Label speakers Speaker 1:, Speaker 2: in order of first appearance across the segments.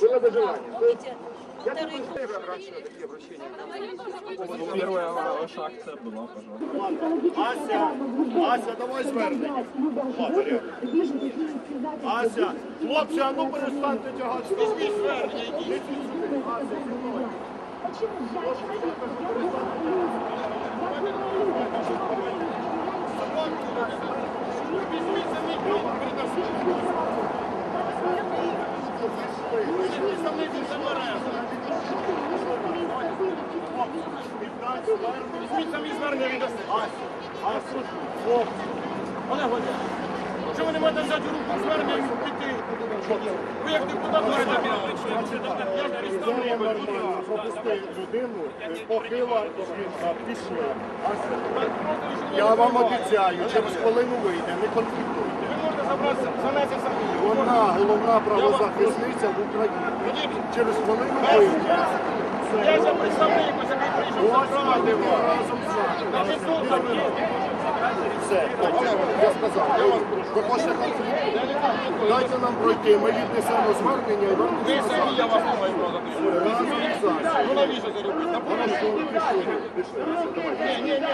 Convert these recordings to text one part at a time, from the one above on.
Speaker 1: Было бы желание. Я
Speaker 2: Вторые
Speaker 1: думаю, что первый раньше такие обращения.
Speaker 3: Ну, первая ваша акция была, пожалуйста.
Speaker 4: Ася, Ася, давай звернення. Ладно, Ря. Ася, хлопці, а ну перестаньте тягати. Візьміть звернення, йдіть сюди. Ася, зі мною. Візьміть за мій крик, передасте. Візьміть самі звернення що ви не можете взяти руку звернення і піти? Ви як депутат
Speaker 5: нормально, пропусти людину, похила, пішла. Я вам обіцяю, через хвилину вийде, не конфліктуйте. Вона головна правозахисниця в Україні. Через хвилину вийде.
Speaker 4: Я за представник, який прийшов
Speaker 5: Ось
Speaker 4: забрати
Speaker 5: разом з вами. Все, я сказав, ви хочете конфлікту? Дайте нам пройти, ми віднесемо звернення і вам
Speaker 4: Ви самі, я вас не маю
Speaker 5: вами.
Speaker 4: Ну навіщо це робити? На
Speaker 5: Хорошо, пішли, пішли.
Speaker 4: Ні, ні, ні.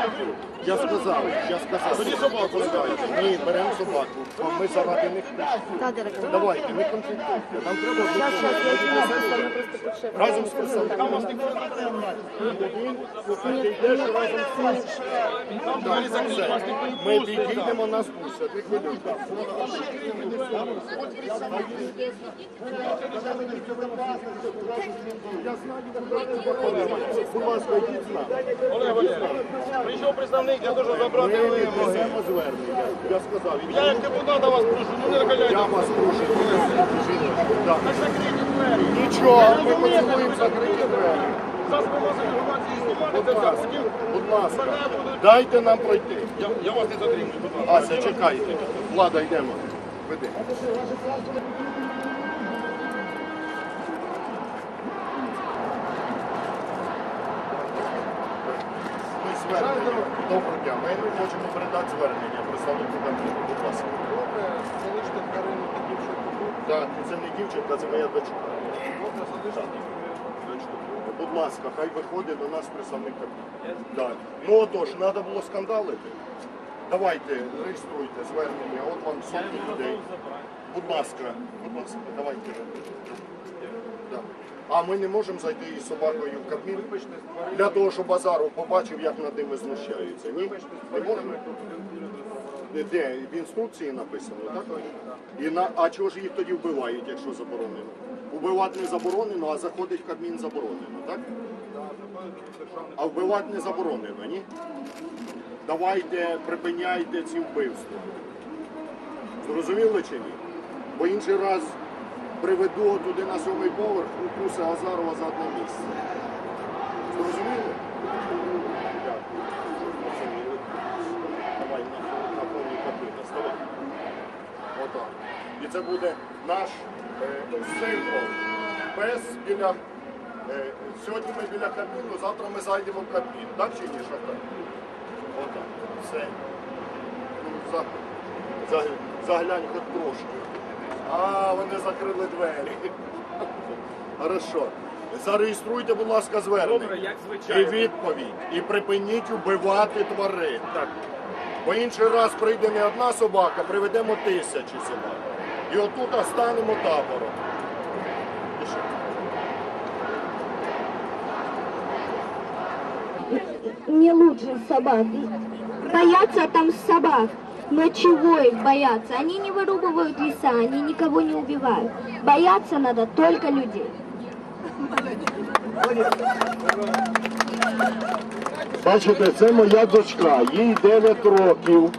Speaker 5: Я сказав, я сказав.
Speaker 4: Тоді собаку роздаєте.
Speaker 5: Ні, беремо собаку, бо ми заради них прийшли. Давайте, не конфліктуйте. Нам треба виконати. разом з представниками. Один, слухайте, йдеш разом з іншим. Так, все. Ми підійдемо. Будь ласка, йдіть з.
Speaker 4: Олег Валерійович, прийшов представник, я дуже забрати вимоги.
Speaker 5: звернення. Я сказав,
Speaker 4: Я як депутата вас прошу, ну не накаляйте.
Speaker 5: я вас прошу. Так.
Speaker 4: Так двері.
Speaker 5: Нічого, ми поцілуємо закриті двері. Будь ласка, будь ласка, дайте нам пройти.
Speaker 4: Я, я вас не затримую, будь ласка.
Speaker 5: Ася, чекайте. Влада, йдемо. Веди. Ми звернення. Доброго дня. Ми хочемо передати звернення представнику Кабміну. Будь ласка.
Speaker 1: Добре, залиште Карину дівчинку.
Speaker 5: Так, це не дівчинка, це моя дочка.
Speaker 1: Добре, залиште дочку.
Speaker 5: Будь ласка, хай виходить до нас представник Кабміну. Так. Ну отож, треба було скандалити. Давайте, реєструйте звернення, от вам сотні людей. Будь ласка, будь ласка, давайте. Да. А ми не можемо зайти із собакою в Кабмін для того, щоб базару побачив, як над ними знущаються. Ні? Не можемо? Де? В інструкції написано, так? І на... А чого ж їх тоді вбивають, якщо заборонено? Убивати не заборонено, а заходить в Кабмін заборонено, так? А вбивати не заборонено, ні? Давайте, припиняйте ці вбивства. Зрозуміли чи ні? Бо інший раз приведу туди на сьомий поверх, укуси Азарова за одне місце. Зрозуміли? Дякую. Зрозуміли. Давай на, на повній кабіни, ставай. Отак. І це буде наш е, символ. Без біля. Е, сьогодні ми біля Кабміну, завтра ми зайдемо в Кабмін. Так чи ні, шахтар? Отак. Все. Ну, за, за, заглянь хоч трошки. А, вони закрили двері. Хорошо. Зареєструйте, будь ласка, звернення.
Speaker 4: Добре, як
Speaker 5: І відповідь. І припиніть убивати тварин. Так. Бо інший раз прийде не одна собака, приведемо тисячі собак. І отут станемо табором.
Speaker 6: Не лучше собак. Боятся там собак. Но чего их бояться? Они не вырубывают леса, они никого не убивают. Бояться надо только людей.
Speaker 5: Бачите, це моя дочка, їй 9 років.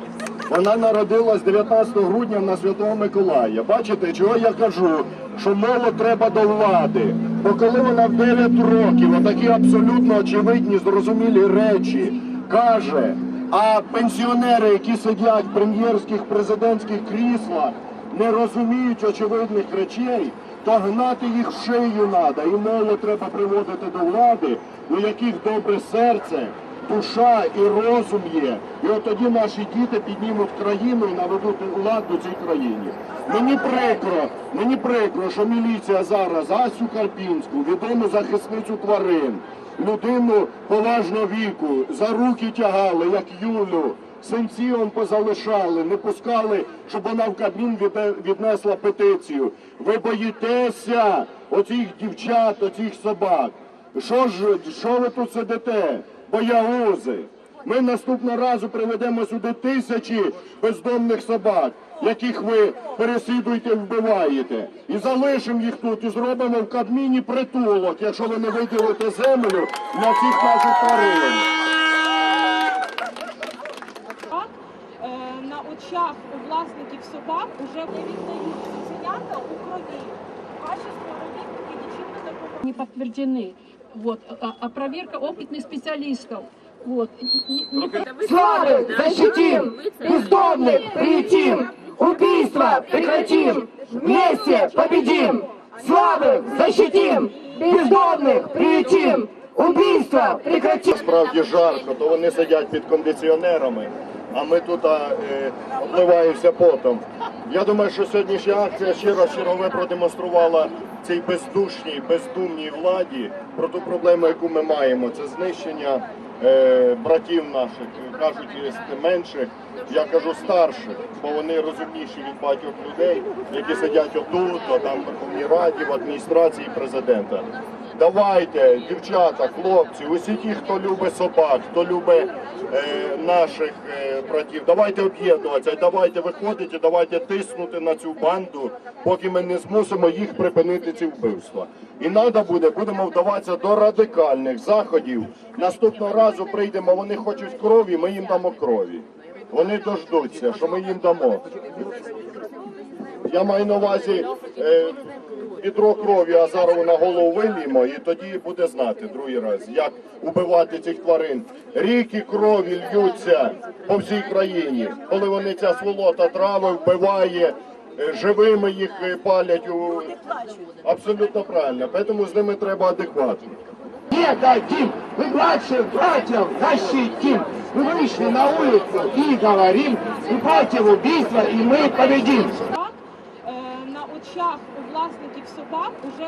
Speaker 5: Вона народилась 19 грудня на Святого Миколая. Бачите, чого я кажу? Що молодь треба до влади. Бо коли вона в 9 років, отакі абсолютно очевидні, зрозумілі речі каже, а пенсіонери, які сидять в прем'єрських президентських кріслах, не розуміють очевидних речей, то гнати їх в шию треба. І молодь треба приводити до влади, у яких добре серце, душа і розум є. І от тоді наші діти піднімуть країну і наведуть лад у цій країні. Мені прикро, мені прикро, що міліція зараз Асю Карпінську, відому захисницю тварин, людину поважного віку, за руки тягали, як Юлю. Синці он позалишали, не пускали, щоб вона в Кабмін віднесла петицію. Ви боїтеся оцих дівчат, оцих собак. Що ж, що ви тут сидите? Боягузи. Ми наступного разу приведемо сюди тисячі бездомних собак, яких ви переслідуєте вбиваєте. І залишимо їх тут, і зробимо в Кабміні притулок, якщо ви не виділите землю на цих наших тварин.
Speaker 2: Е, на очах у власників собак уже не віддають цуценята у крові. Качество робіт нічим не допомагає.
Speaker 7: не подтверждены. Вот, а, а проверка опытных специалистов. Вот. Не- не-
Speaker 8: Славы защитим, бездомных приютим, убийства прекратим, вместе победим. Славы защитим, бездомных приютим, убийства прекратим.
Speaker 5: Справді жарко, то вони сидять під кондиціонерами, а ми тут а, е, обливаємося потом. Я думаю, що сьогоднішня акція ще раз чергове продемонструвала цій бездушній, бездумній владі про ту проблему, яку ми маємо. Це знищення е, братів наших, кажуть, менших, я кажу старших, бо вони розумніші від багатьох людей, які сидять отут, а там в Верховній Раді, в адміністрації президента. Давайте, дівчата, хлопці, усі ті, хто любить собак, хто любить е, наших е, братів, давайте об'єднуватися, давайте виходити, давайте тиснути на цю банду, поки ми не змусимо їх припинити ці вбивства. І треба буде, будемо вдаватися до радикальних заходів. Наступного разу прийдемо, вони хочуть крові, ми їм дамо крові. Вони дождуться, що ми їм дамо. Я маю на увазі е, відро крові Азарову на голову вилімо, і тоді буде знати другий раз, як убивати цих тварин. Ріки крові льються по всій країні, коли вони ця сволота трави вбиває, е, живими їх е, палять. У... Абсолютно правильно. Тому з ними треба адекватно.
Speaker 8: Не дадим, мы младших братьев защитим. Мы вышли на улицу и говорим, и против убийства, и мы победим.
Speaker 2: Так, е, на очах у власників собак уже